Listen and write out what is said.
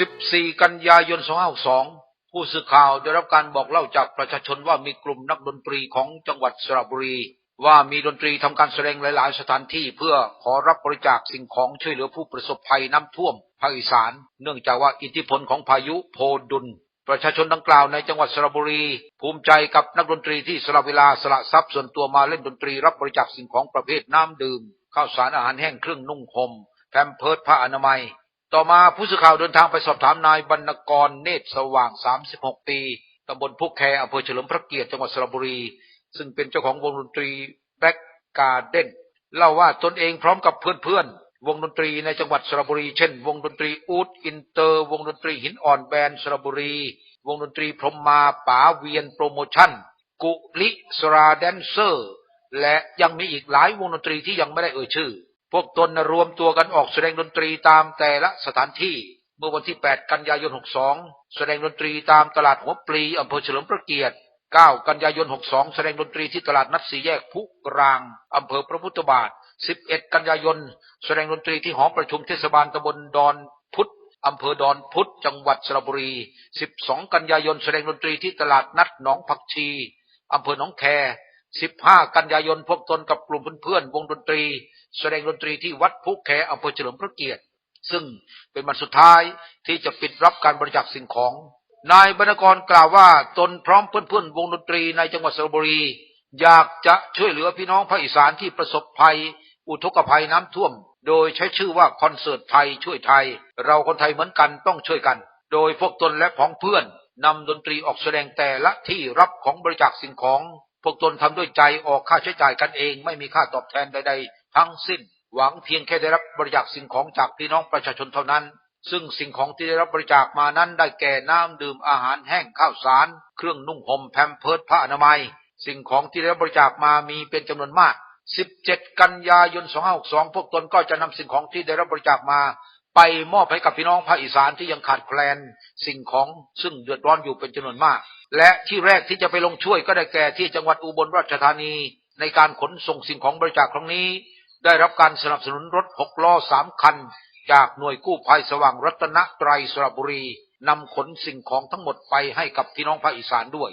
14 กันยายน 252 ผู้สื่อข่าวได้รับการบอกเล่าจากประชาชนว่ามีกลุ่มนักดนตรีของจังหวัดสระบุรี ว่ามีดนตรีทำการแสดงหลาย ๆ สถานที่เพื่อขอรับบริจาคสิ่งของช่วยเหลือผู้ประสบภัยน้ำท่วมภาคอีสาน เนื่องจากว่าอิทธิพลของพายุโพดุลประชาชนดังกล่าวในจังหวัดสระบุรี ภูมิใจกับนักดนตรีที่สละเวลาสละทรัพย์ส่วนตัวมาเล่นดนตรีรับบริจาคสิ่งของประเภทน้ำดื่มข้าวสารอาหารแห้งเครื่องนุ่งห่มแพมเพิร์ดผ้าอนามัย ต่อมาผู้สื่อข่าวเดินทางไปสอบถามนายบรรณกรเนตรสว่าง 36 ปีตำบลพุกแคอำเภอเฉลิมพระเกียรติจังหวัดสระบุรี ซึ่งเป็นเจ้าของวงดนตรีแบ็กการ์เด้นเล่าว่าตนเองพร้อมกับเพื่อนๆ วงดนตรีในจังหวัดสระบุรี เช่น วงดนตรีอูดอินเตอร์ วงดนตรีหินอ่อนแบนสระบุรี วงดนตรีพรมมาป๋าเวียนโปรโมชั่น กุลิสราแดนเซอร์ และยังมีอีกหลายวงดนตรีที่ยังไม่ได้เอ่ยชื่อ พวกตนนะรวมตัวกันออกแสดงดนตรีตามแต่ละสถานที่ เมื่อวันที่ 8 กันยายน 62 แสดงดนตรีตามตลาดหัวปลีอำเภอเฉลิมพระเกียรติ 9 กันยายน 62 แสดงดนตรีที่ตลาดนัดสีแยกพุกรางอำเภอพระพุทธบาท 11 กันยายน แสดงดนตรีที่หอประชุมเทศบาลตำบลดอนพุทธอำเภอดอนพุทธจังหวัดสระบุรี 12 กันยายน แสดงดนตรีที่ตลาดนัดหนองผักชีอำเภอหนองแค 15 กันยายนพวกตนกับกลุ่มเพื่อนๆวงดนตรี แสดงดนตรีที่วัดพุแคอำเภอเฉลิมพระเกียรติ ซึ่งเป็นวันสุดท้ายที่จะปิดรับการบริจาคสิ่งของ นายบรรณกรกล่าวว่าตนพร้อมเพื่อนๆวงดนตรีในจังหวัดสระบุรี อยากจะช่วยเหลือพี่น้องภาคอีสานที่ประสบภัย อุทกภัยน้ำท่วม โดยใช้ชื่อว่าคอนเสิร์ตไทยช่วยไทย เราคนไทยเหมือนกันต้องช่วยกัน โดยพวกตนและพ้องเพื่อนนำดนตรีออกแสดงแต่ละที่รับของบริจาคสิ่งของ พวกตนทำด้วยใจออกค่าใช้จ่ายกันเอง ไม่มีค่าตอบแทนใด ๆ ทั้งสิ้น หวังเพียงแค่ได้รับบริจาคสิ่งของจากพี่น้องประชาชนเท่านั้น ซึ่งสิ่งของที่ได้รับบริจาคมานั้นได้แก่น้ำดื่มอาหารแห้งข้าวสาร เครื่องนุ่งห่มแพมเพิร์ดผ้าอนามัย สิ่งของที่ได้รับบริจาคมามีเป็นจำนวนมาก 17 กันยายน 2562 พวกตนก็จะนำสิ่งของที่ได้รับบริจาคมา ไปมอบให้กับพี่น้องภาคอีสานที่ยังขาดแคลนสิ่งของซึ่งเดือดร้อนอยู่เป็นจำนวนมาก และที่แรกที่จะไปลงช่วยก็ได้แก่ที่จังหวัดอุบลราชธานี ในการขนส่งสิ่งของบริจาคครั้งนี้ ได้รับการสนับสนุนรถหกล้อสามคัน จากหน่วยกู้ภัยสว่างรัตนไตรสระบุรีนำขนสิ่งของทั้งหมดไปให้กับพี่น้องภาคอีสานด้วย